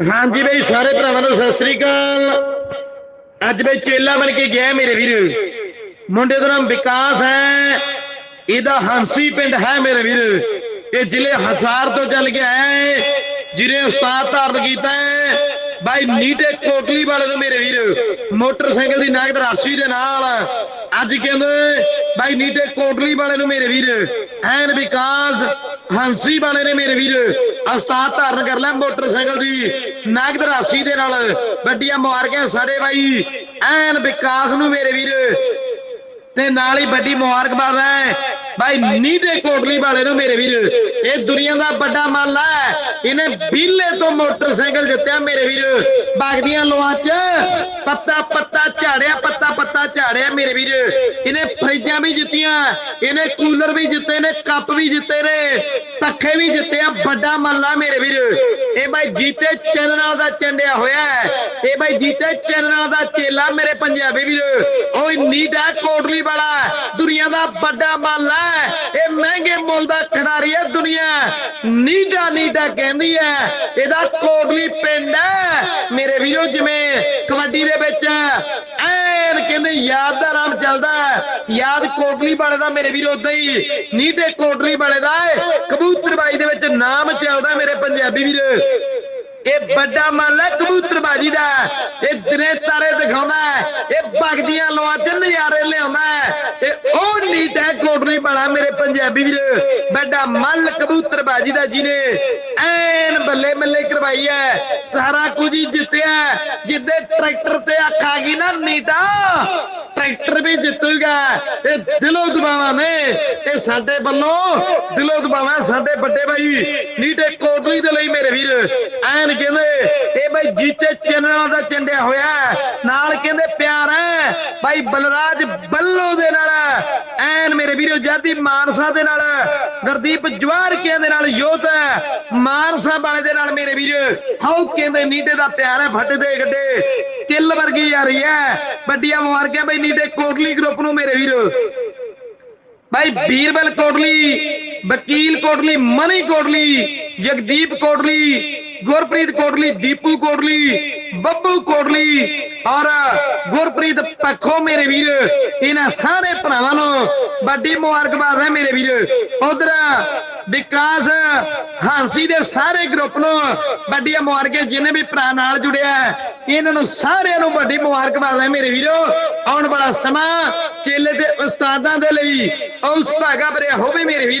ਹਾਂਜੀ ਬਈ, ਸਾਰੇ ਭਰਾਵਾਂ ਨੂੰ ਸਤਿ ਸ੍ਰੀ ਅਕਾਲ। ਅੱਜ ਬਈ ਚੇਲਾ ਬਣ ਕੇ ਗਿਆ ਮੇਰੇ ਵੀਰ। ਮੁੰਡੇ ਦਾ ਨਾਮ ਵਿਕਾਸ ਹੈ। ਇਹਦਾ ਹੰਸੀ ਪਿੰਡ ਹੈ ਮੇਰੇ ਵੀਰ। ਇਹ ਜ਼ਿਲ੍ਹੇ ਹਸਾਰ ਤੋਂ ਚੱਲ ਕੇ ਆਇਆ ਹੈ। ਜਿਹਨੇ ਉਸਤਾਦ ਧਾਰਨ ਕੀਤਾ ਹੈ। ਬਾਈ ਨੀਟੇ ਕੋਟਲੀ ਵਾਲੇ ਨੂੰ ਮੇਰੇ ਵੀਰ। ਮੋਟਰਸਾਈਕਲ ਦੀ ਨਗਦ ਰਾਸ਼ੀ ਦੇ ਨਾਲ। ਅੱਜ ਕਹਿੰਦੇ, ਬਾਈ ਨੀਟੇ ਕੋਟਲੀ ਵਾਲੇ ਨੂੰ ਮੇਰੇ ਵੀਰ। ਐਨ ਵਿਕਾਸ, ਹੰਸੀ ਵਾਲੇ ਨੇ ਮੇਰੇ ਵੀਰ। ਉਸਤਾਦ ਧਾਰਨ ਕਰ ਲਿਆ ਮੋਟਰਸਾਈਕਲ ਦੀ। ਨਗਦ ਰਾਸ਼ੀ ਦੇ ਨਾਲ ਵੱਡੀਆਂ ਮੁਬਾਰਕਾਂ ਸਾਡੇ ਬਾਈ। ਐਨ ਵਿਕਾਸ ਨੂੰ ਮੇਰੇ ਵੀਰ। ਤੇ ਨਾਲ ਹੀ ਵੱਡੀ ਮੁਬਾਰਕਬਾਦ ਹੈ। ਬਾਈ ਨੀਦੇ ਕੋਟਲੀ ਵਾਲੇ ਨੂੰ ਮੇਰੇ ਵੀਰ। ਇਹ ਦੁਨੀਆ ਦਾ ਵੱਡਾ ਮੱਲ ਹੈ। ਇਹਨੇ ਬੀਲੇ ਤੋਂ ਮੋਟਰਸਾਈਕਲ ਜਿੱਤਿਆ ਮੇਰੇ ਵੀਰ। ਬਾਗਦੀਆਂ ਲੋਆਂ 'ਚ ਪੱਤਾ ਪੱਤਾ ਝਾੜਿਆ, ਪੱਤਾ ਪੱਤਾ ਝਾੜਿਆ ਮੇਰੇ ਵੀਰ। ਇਹਨੇ ਫਰਿੱਜਾਂ ਵੀ ਜਿੱਤੀਆਂ, ਇਹਨੇ ਕੂਲਰ ਵੀ ਜਿੱਤੇ ਨੇ, ਕੱਪ ਵੀ ਜਿੱਤੇ ਨੇ, ਪੱਖੇ ਵੀ ਜਿੱਤੇ ਆ, ਵੱਡਾ ਮੱਲਾ ਮੇਰੇ ਵੀਰ। ਇਹ ਬਾਈ ਜੀਤੇ ਚੈਨਲ ਦਾ ਚੰਡਿਆ ਹੋਇਆ ਇਹ ਬਾਈ ਜੀਤੇ ਚੈਨਲ ਦਾ ਚੇਲਾ ਮੇਰੇ ਪੰਜਾਬੀ ਵੀਰ। ਓਏ ਨੀਡਾ ਕੋਟਲੀ ਵਾਲਾ ਦੁਨੀਆ ਦਾ ਵੱਡਾ ਮੱਲ ਹੈ। ਇਹ ਮਹਿੰਗੇ ਮੁੱਲ ਦਾ ਖਿਡਾਰੀ ਹੈ ਦੁਨੀਆ। ਨੀਡਾ ਨੀਡਾ ਕਹਿੰਦੀ ਹੈ, ਇਹਦਾ ਕੋਟਲੀ ਪਿੰਡ ਹੈ। ਮੇਰੇ ਵੀਰੋ, ਜਿਵੇਂ ਕਬੱਡੀ ਦੇ ਵਿੱਚ ਐਨ ਕਹਿੰਦੇ ਯਾਦ ਦਾ ਨਾਮ ਚੱਲਦਾ ਹੈ। ਯਾਦ ਕੋਟਲੀ ਵਾਲੇ ਦਾ ਮੇਰੇ ਵੀਰੋ ਉਦਾਂ ਹੀ ਨੀਡੇ ਕੋਟਲੀ ਵਾਲੇ ਦਾ ਹੈ। ਕਬੂਤਰਬਾਈ ਦੇ ਵਿੱਚ ਨਾਮ ਚੱਲਦਾ ਮੇਰੇ ਪੰਜਾਬੀ ਵੀਰੋ। ਇਹ ਵੱਡਾ ਮੱਲ ਕਬੂਤਰਬਾਜੀ ਦਾ ਇਹ ਦਿਨੇ ਤਾਰੇ ਦਿਖਾਉਂਦਾ ਇਹ ਬਗਦੀਆਂ ਲੋਆਂ ਚ ਨਜ਼ਾਰੇ ਲਿਆਉਂਦਾ ਹੈ। ਉਹ ਨੀਟ ਹੈ ਕੋਟਲੀ ਬਣਾ ਮੇਰੇ ਪੰਜਾਬੀ ਵੀਰ। ਵੱਡਾ ਮੱਲ ਕਬੂਤਰਬਾਜੀ ਦਾ ਜਿਹਨੇ ਐਨ ਬੱਲੇ ਮੱਲੇ ਕਰਵਾਈ ਹੈ। ਸਾਰਾ ਕੁਝ ਹੀ ਜਿੱਤਿਆ ਜਿੱਦੇ ਟਰੈਕਟਰ ਤੇ ਅੱਖ ਆ ਗਈ ਨਾ ਨੀਟਾ। ਟਰੈਕਟਰ ਵੀ ਜਿੱਤੂਗਾ ਇਹ ਦਿਲੋਂ ਦਬਾਵਾ ਨੇ। ਇਹ ਸਾਡੇ ਵੱਲੋਂ ਦਿਲੋਂ ਦਬਾਵਾ ਸਾਡੇ ਵੱਡੇ ਭਾਈ ਨੀਟੇ ਕੋਟਲੀ ਦੇ ਲਈ ਮੇਰੇ ਵੀਰ। ਐਨ ਕਹਿੰਦੇ, ਇਹ ਭਾਈ ਜੀਤੇ ਚੈਨਲਾਂ ਦਾ ਚੰਡਿਆ ਹੋਇਆ ਨਾਲ ਕਹਿੰਦੇ ਪਿਆਰ ਹੈ। ਭਾਈ ਬਲਰਾਜ ਬੱਲੋ ਦੇ ਨਾਲ ਐਨ ਮੇਰੇ ਵੀਰੋ ਜਾਦੀ ਮਾਨਸਾ ਦੇ ਨਾਲ ਗੁਰਦੀਪ ਜਵਾਰਕਿਆਂ ਦੇ ਨਾਲ ਯੋਧ ਹੈ। ਮਾਨਸਾ ਵਾਲੇ ਦੇ ਨਾਲ ਮੇਰੇ ਵੀਰ, ਹਾਉ ਕਹਿੰਦੇ ਨੀਟੇ ਦਾ ਪਿਆਰ ਹੈ ਫੱਟ ਦੇ ਗੱਡੇ। ਕਿੱਲ ਵਰਗੀ ਜਾ ਰਹੀ ਹੈ। ਵੱਡੀਆਂ ਮੁਬਾਰਕਾਂ ਬਾਈ ਨੀਟੇ ਕੋਟਲੀ ਗਰੁੱਪ ਨੂੰ ਮੇਰੇ ਵੀਰ। ਬਾਈ ਬੀਰਬਲ ਕੋਟਲੀ, ਵਕੀਲ ਕੋਟਲੀ, ਮਨੀ ਕੋਟਲੀ, ਜਗਦੀਪ ਕੋਟਲੀ ਗੁਰਪ੍ਰੀਤ ਕੋਟਲੀ, ਦੀਪੂ ਕੋਟਲੀ, ਬੱਬੂ ਕੋਟਲੀ, ਔਰ ਗੁਰਪ੍ਰੀਤ ਪੱਖੋ ਮੇਰੇ ਵੀਰ, ਇਹਨਾਂ ਸਾਰੇ ਭਰਾਵਾਂ ਨੂੰ ਵੱਡੀ ਮੁਬਾਰਕਬਾਦ ਹੈ ਮੇਰੇ ਵੀਰ। ਉਧਰ ਵਿਕਾਸ ਹਾਂਸੀ ਦੇ ਸਾਰੇ ਗਰੁੱਪ ਨੂੰ ਵੱਡੀਆਂ ਮੁਬਾਰਕਾਂ, ਜਿਨੇ ਵੀ ਭਰਾ ਨਾਲ ਜੁੜਿਆ ਇਹਨਾਂ ਨੂੰ ਸਾਰਿਆਂ ਨੂੰ ਵੱਡੀ ਮੁਬਾਰਕਬਾਦ ਹੈ ਮੇਰੇ ਵੀਰੋ। ਆਉਣ ਵਾਲਾ ਸਮਾਂ ਚੇਲੇ ਤੇ ਉਸਤਾਦਾਂ ਦੇ ਲਈ, ਉਸ ਭਾਗਾ ਭਰਿਆ ਹੋਵੇ ਮੇਰੇ ਵੀਰ।